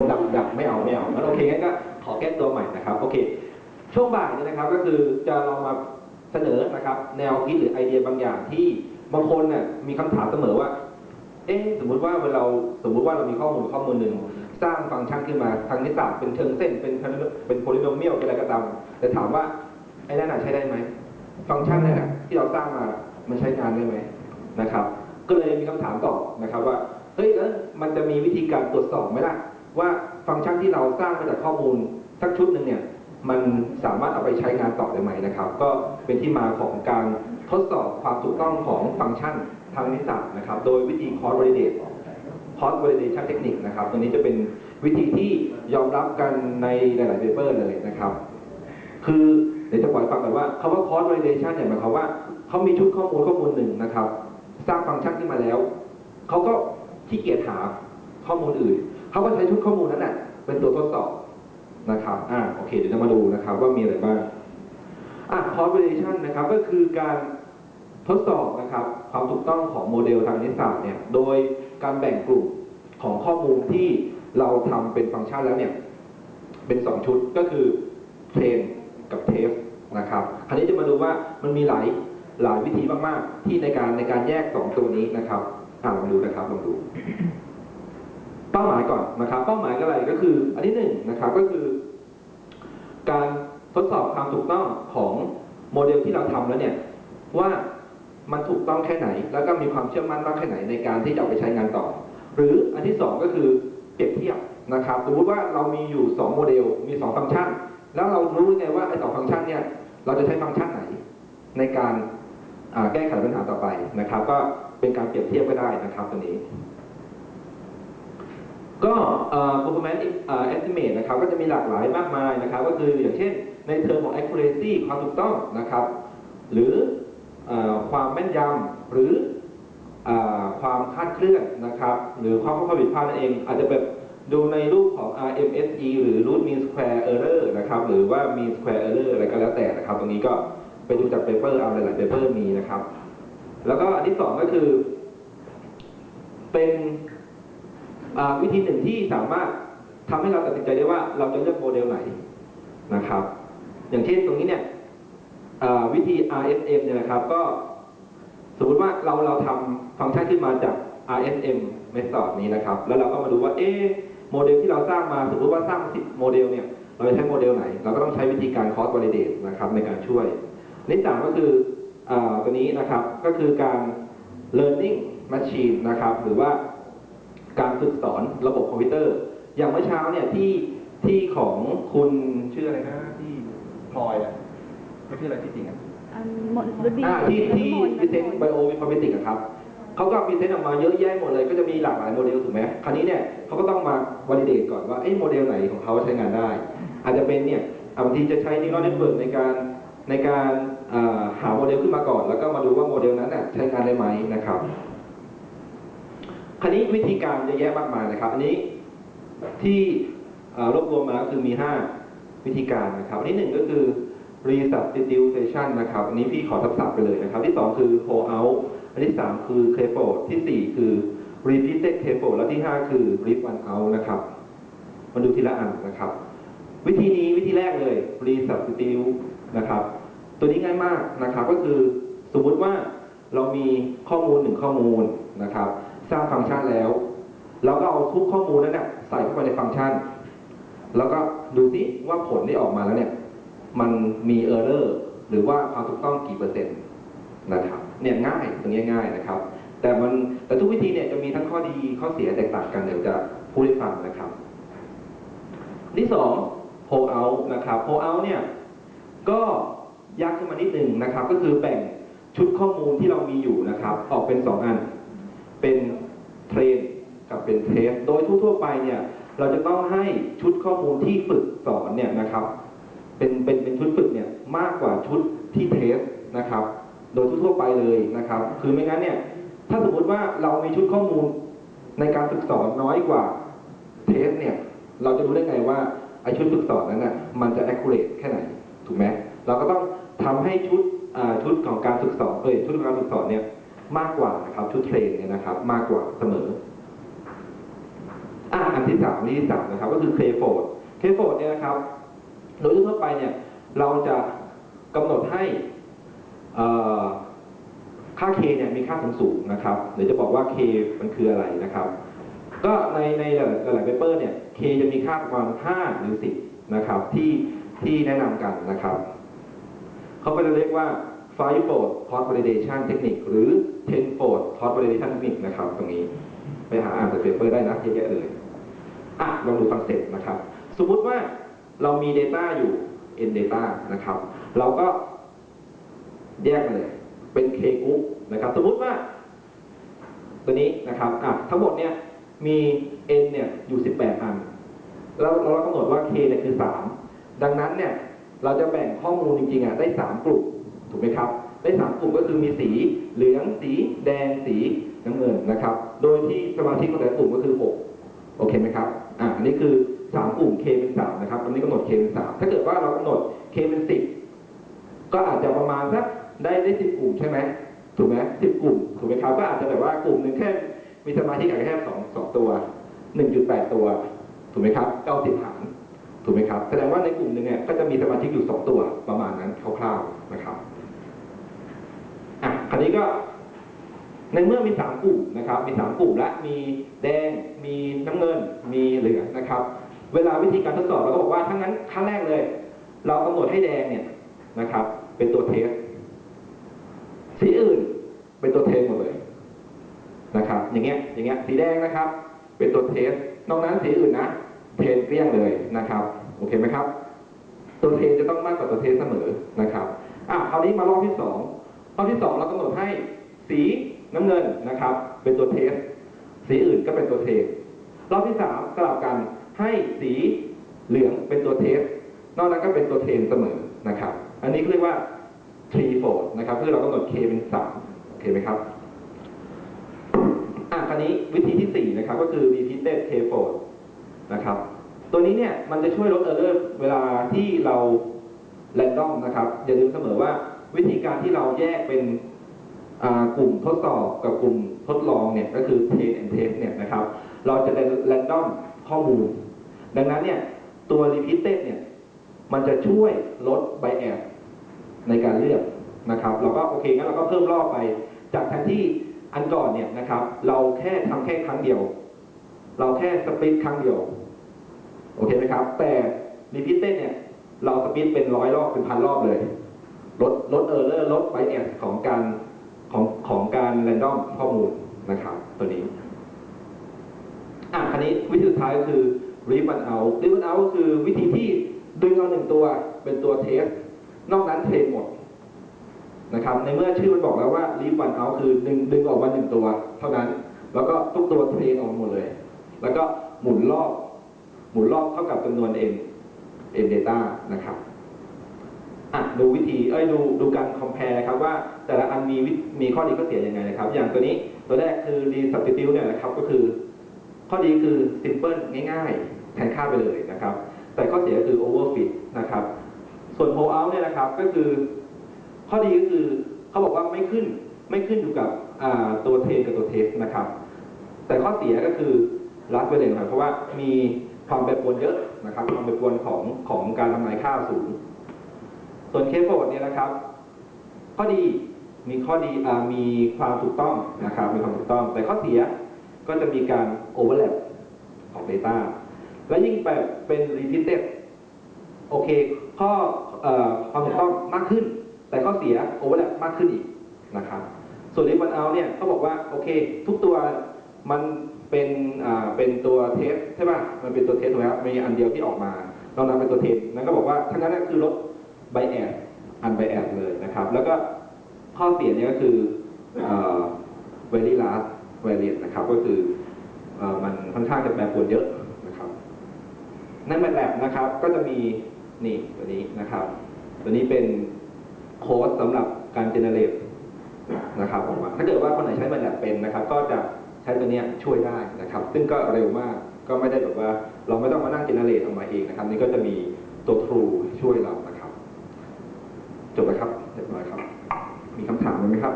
ดับดับไม่เอาไม่เอางั้นโอเคงั้นก็ขอแก้ตัวใหม่นะครับโอเค ช่วงบ่ายเนี่ยนะครับก็คือจะลองมาเสนอนะครับ แนวคิดหรือไอเดียบางอย่างที่บางคนเนี่ยมีคำถามเสมอว่า เอ๊ะสมมุติว่าเวลาเราสมมุติว่าเรามีข้อมูลข้อมูลหนึ่งสร้างฟังก์ชันขึ้นมาทางนิสสัตเป็นเชิงเส้นเป็นเป็นโพลิโนเมียลเป็นอะไรก็ตามแต่ถามว่าไอ้นั่นใช้ได้ไหมฟังก์ชันนั่นน่ะที่เราสร้างมามันใช้งานได้ไหมนะครับ ก็เลยมีคำถามต่อนะครับว่าเฮ้ยแล้วมันจะมีวิธีการตรวจสอบไหมล่ะ ว่าฟังก์ชันที่เราสร้างมาจากข้อมูลสักชุดหนึ่งเนี่ยมันสามารถเอาไปใช้งานต่อได้ไหมนะครับ ก็เป็นที่มาของการทดสอบความถูกต้องของฟังก์ชันทางนิสสันะครับ โดยวิธี cross validate cross validation technique นะครับ ตัวนี้จะเป็นวิธีที่ยอมรับกันในหลายๆ paper เลยนะครับ คือเดี๋ยวจะปล่อยฟังก่อนว่าคำว่า cross validation เนี่ยหมายความว่าเขามีชุดข้อมูลข้อมูลหนึ่งนะครับ สร้างฟังก์ชันขึ้นมาแล้ว เขาก็ขี้เกียจหาข้อมูลอื่น เขาก็ใช้ชุดข้อมูลนั้นนะเป็นตัวทดสอบนะครับ อ่า โอเค เดี๋ยวจะมาดูนะครับว่ามีอะไรบ้าง อะ cross validation นะครับ ก็คือการทดสอบนะครับ ความถูกต้องของโมเดลทางนิสสัตเนี่ย โดยการแบ่งกลุ่มของข้อมูลที่เราทำเป็นฟังก์ชันแล้วเนี่ย เป็นสองชุด ก็คือเทรนกับเทสนะครับ คราวนี้จะมาดูว่ามันมีหลายหลายวิธีมาก ๆ ที่ในการในการแยกสองตัวนี้นะครับ อ่าลองดูนะครับ ลองดู ป้าหมายก่อนนะครับเป้าหมายอะไรก็คือ อันที่หนึ่งนะครับก็คือ การทดสอบความถูกต้องของโมเดลที่เราทำแล้วเนี่ยว่ามันถูกต้องแค่ไหน แล้วก็มีความเชื่อมั่นมากแค่ไหนในการที่จะเอาไปใช้งานต่อ หรืออันที่สองก็คือเปรียบเทียบนะครับสมมติว่าเรามีอยู่สองโมเดลมีสองฟังก์ชัน แล้วเรารู้ไงว่าไอ้สองฟังก์ชันเนี่ยเราจะใช้ฟังก์ชันไหน ในการแก้ไขปัญหาต่อไปนะครับ ก็เป็นการเปรียบเทียบก็ได้นะครับตัวนี้ ก็ performance estimate นะครับก็จะมีหลากหลายมากมายนะครับ ก็คืออย่างเช่นในเทอมของ accuracy ความถูกต้องนะครับ หรืออความแม่นยำหรืออความคาดเคลื่อนนะครับ หรือความข้อผิดพลาดนั่นเอง อาจจะแบบดูในรูปของ RMSE หรือ root mean square error นะครับ หรือว่า mean square error อะไรก็แล้วแต่นะครับ ตรงนี้ก็ไปดูจากเปเปอร์เอาหลายๆเปเปอร์มีนะครับ แล้วก็อันที่สองก็คือ เป็น วิธีหนึ่งที่สามารถทำให้เราตัดสินใจได้ว่าเราจะเลือกโมเดลไหนนะครับ อย่างเช่นตรงนี้เนี่ยวิธี RSM เนี่ยนะครับก็สมมติว่าเราเราทำฟังก์ชันขึ้นมาจาก RSM method นี้นะครับ แล้วเราก็มาดูว่าเอ๊โมเดลที่เราสร้างมาสมมติว่าสร้าง 10 โมเดลเนี่ยเราจะใช้โมเดลไหน เราก็ต้องใช้วิธีการ cross validate นะครับในการช่วยอันที่สามก็คืออตัวนี้นะครับก็คือการ learning machine นะครับหรือว่า การฝึกสอนระบบคอมพิวเตอร์ อย่างเมื่อเช้าเนี่ยที่ที่ของคุณชื่ออะไรนะที่พลอยอะไม่ชื่ออะไรที่จริงอะอันหมดฤดีอ่าที่ที่มนต์พิเศษไบโอวินฟอร์เมติกครับเขาก็พิเศษออกมาเยอะแยะหมดเลย ก็จะมีหลากหลายโมเดลถูกไหมคราวนี้เนี่ยเขาก็ต้องมาวอลิเดตก่อนว่าเอ้โมเดลไหนของเขาใช้งานได้ อาจจะเป็นเนี่ยอะบางทีจะใช้ neural network ในการในการอ่าหาโมเดลขึ้นมาก่อน แล้วก็มาดูว่าโมเดลนั้นน่ะใช้งานได้ไหมนะครับ คราวนี้วิธีการเยอะแยะมากมายนะครับ อันนี้ที่รวบรวมมาก็คือมี 5 วิธีการนะครับอันที่หนึ่งก็คือ resubstitution นะครับ อันนี้พี่ขอทับศัพท์ไปเลยนะครับ ที่ 2 คือ hold out อันที่ 3 คือ clayfold ที่ 4 คือ repeated clayfold และที่ 5 คือ rip one out นะครับมาดูทีละอันนะครับ วิธีนี้วิธีแรกเลย resubstitute นะครับ ตัวนี้ง่ายมากนะครับก็คือสมมุติว่าเรามีข้อมูลหนึ่งข้อมูลนะครับ สร้างฟังก์ชันแล้ว เราก็เอาทุกข้อมูลนั้นน่ะใส่เข้าไปในฟังก์ชัน แล้วก็ดูซิว่าผลที่ออกมาแล้วเนี่ยมันมีเออร์เรอร์หรือว่าความถูกต้องกี่เปอร์เซ็นต์นะครับเนี่ยง่ายตรงนี้ง่ายนะครับ แต่มันแต่ทุกวิธีเนี่ยจะมีทั้งข้อดีข้อเสียแตกต่างกันเดี๋ยวจะพูดให้ฟังนะครับ ที่สอง pull out นะครับ pull out เนี่ยก็ยากขึ้นมานิดนึงนะครับ ก็คือแบ่งชุดข้อมูลที่เรามีอยู่นะครับ ออกเป็นสองอัน เป็นเทรนกับเป็นเทสโดยทั่วๆไปเนี่ยเราจะต้องให้ชุดข้อมูลที่ฝึกสอนเนี่ยนะครับเป็นเป็นเป็นชุดฝึกเนี่ยมากกว่าชุดที่เทสนะครับ โดยทั่วๆไปเลยนะครับ คือไม่งั้นเนี่ยถ้าสมมติว่าเรามีชุดข้อมูลในการฝึกสอนน้อยกว่าเทสเนี่ยเราจะรู้ได้ไงว่าไอชุดฝึกสอนนั้นน่ะมันจะ accurate แค่ไหนถูกไหมเราก็ต้องทำให้ชุดอ่าชุดของการฝึกสอนเอ้ยชุดของการฝึกสอนเนี่ย มากกว่านะครับชุดเทรนเนี่ยนะครับ มากกว่าเสมออะอันที่สามนที่สามนะครับ ก็คือเคโฟดเคโฟดเนี่ยนะครับโดยทั่วไปเนี่ย เราจะกำหนดให้ค่า k เนี่ยมีค่าสูงสูงนะครับเดี๋ยวจะบอกว่า k มันคืออะไรนะครับ ก็ในในหลายๆเปเปอร์เนี่ย k จะมีค่าประมาณ5หรือ10นะครับที่ที่แนะนำกันนะครับ เขาก็จะเรียกว่า five-fold cross validation technique หรือ ten-fold cross validation technique นะครับ ตรงนี้ ไปหาอ่านจากเปเปอร์ได้นะเยอะแยะเลยอะลองดูคอนเซ็ปต์นะครับ สมมุติว่าเรามี Data อยู่ n data นะครับ เราก็แยกมาเลยเป็น k group นะครับ สมมุติว่า ตัวนี้นะครับอะทั้งหมดเนี่ยมี n เนี่ยอยู่ 18 อัน แล้วเรากำหนดว่า k เนี่ยคือ 3 ดังนั้นเนี่ยเราจะแบ่งข้อมูลจริงๆอะได้ 3 กลุ่ม ถูกไหมครับ ได้3กลุ่มก็คือมีสีเหลือง สีแดง สีน้ำเงินนะครับ โดยที่สมาชิกของแต่ละกลุ่มก็คือ 6 โอเคไหมครับ อะอันนี้คือ 3 กลุ่ม k เป็น3นะครับอันนี้กำหนด k เป็น3ถ้าเกิดว่าเรากำหนด k เป็น 10 ก็อาจจะประมาณสักได้ได้ 10 กลุ่มใช่ไหมถูกไหม10กลุ่ม ถูกไหมครับ ก็อาจจะแบบว่ากลุ่มหนึ่งแค่มีสมาชิกอาจจะแค่2 2ตัว1.8ตัว ถูกไหมครับ90หาร ถูกไหมครับ แสดงว่าในกลุ่มหนึ่งเนี่ยก็จะมีสมาชิกอยู่2ตัวประมาณนั้นคร่าวๆนะครับ อะคราวนี้ก็ในเมื่อมี 3 กลุ่มนะครับ มี 3 กลุ่มและมีแดง มีน้ำเงิน มีเหลืองนะครับ เวลาวิธีการทดสอบเราก็บอกว่าถ้างั้นขั้นแรกเลย เรากำหนดให้แดงเนี่ยนะครับ เป็นตัวเทส สีอื่นเป็นตัวเทสหมดเลยนะครับ อย่างเงี้ย อย่างเงี้ย สีแดงนะครับ เป็นตัวเทส นอกนั้นสีอื่นนะ เทสเกลี้ยงเลยนะครับ โอเคไหมครับ ตัวเทสจะต้องมากกว่าตัวเทสเสมอนะครับ อะ คราวนี้มารอบที่สอง รอบที่สองเรากำหนดให้สีน้ำเงินนะครับ เป็นตัวเทส สีอื่นก็เป็นตัวเทส รอบที่สามสลับกันให้สีเหลืองเป็นตัวเทส นอกนั้นก็เป็นตัวเทนเสมอนะครับ อันนี้เรียกว่า three fold นะครับคือเรากำหนด k เป็นสามโอเคไหมครับอะคราวนี้วิธีที่สี่นะครับก็คือ repeated k fold นะครับตัวนี้เนี่ยมันจะช่วยลด error เวลาที่เรา random นะครับ อย่าลืมเสมอว่า วิธีการที่เราแยกเป็นกลุ่มทดสอบกับกลุ่มทดลองเนี่ยก็คือ train and test เนี่ยนะครับเราจะได้ random ข้อมูล ดังนั้นเนี่ยตัว repeated เนี่ยมันจะช่วยลด bias ในการเลือกนะครับเราก็โอเคงั้นเราก็เพิ่มรอบไป จากแทนที่อันก่อนเนี่ยนะครับเราแค่ทำแค่ครั้งเดียว เราแค่สปริตครั้งเดียวโอเคไหมครับแต่ repeated เนี่ยเราสปริตเป็นร้อยรอบเป็นพันรอบเลย ลดลดเออร์เลอร์ลดไบแอสของการของของการแรนดอมข้อมูลนะครับตัวนี้อะคันนี้วิธีสุดท้ายคือ rip one out rip one out ก็คือวิธีที่ดึงเอาหนึ่งตัวเป็นตัวเทส นอกนั้นเทรนหมดนะครับในเมื่อชื่อมันบอกแล้วว่า rip one out คือดึงดึงออกมาหนึ่งตัว เท่านั้น แล้วก็ทุกตัวเทรนออกหมดเลย แล้วก็หมุนรอบ หมุนรอบเท่ากับจำนวน n n data นะครับ ดูวิธีเอ้ยดูดูการ compare ครับว่าแต่ละอันมีวิมีข้อดีข้อเสียยังไงนะครับ อย่างตัวนี้ตัวแรกคือ resubstitute เนี่ยนะครับก็คือ ข้อดีคือ simple ง่ายๆ แทนค่าไปเลยนะครับ แต่ข้อเสียคือ overfit นะครับ ส่วน pull out เนี่ยนะครับก็คือ ข้อดีก็คือเขาบอกว่าไม่ขึ้นไม่ขึ้นอยู่กับตัวเทนกับตัวเทสนะครับ แต่ข้อเสียก็คือ last variance ครับเพราะว่ามีความแปรปรวนเยอะนะครับ ความแปรปรวนของของการทำลายค่าสูง ส่วนเคสโฟร์เนี่ยนะครับข้อดีมีข้อดีอมีความถูกต้องนะครับมีความถูกต้อง แต่ข้อเสียก็จะมีการโอเวอร์แลปของ Data และยิ่งแบบเป็น repeated โอเคข้อความถูกต้องมากขึ้น แต่ข้อเสียโอเวอร์แลปมากขึ้นอีกนะครับส่วน r e วันเอาเนี่ยเขาบอกว่าโอเค ทุกตัวมันเป็นอ่าเป็นตัวเทสใช่ป่ะมันเป็นตัวเทสถูกไหมครับมีอันเดียวที่ออกมานอกนั้นเป็นตัวเทสนั่นก็บอกว่าทั้งนั้นคือลด ไบแอดอันไบแอดเลยนะครับ แล้วก็ข้อเสียเนี่ยก็คือเอ่อ very last variant นะครับก็คืออมันค่อนข้างจะแปรปรวนเยอะนะครับใน MATLAB นะครับก็จะมีนี่ตัวนี้นะครับ ตัวนี้เป็นโค้ดสำหรับการ generate นะครับออกมาถ้าเกิดว่าคนไหนใช้ MATLAB เป็นนะครับ ก็จะใช้ตัวเนี้ยช่วยได้นะครับ ซึ่งก็เร็วมากก็ไม่ได้แบบว่า เราไม่ต้องมานั่ง generate ออกมาเองนะครับ นี่ก็จะมีตัว True ช่วยเรา จบไล้ครับเรียบร้อยครับ มีคำถามไหมครับ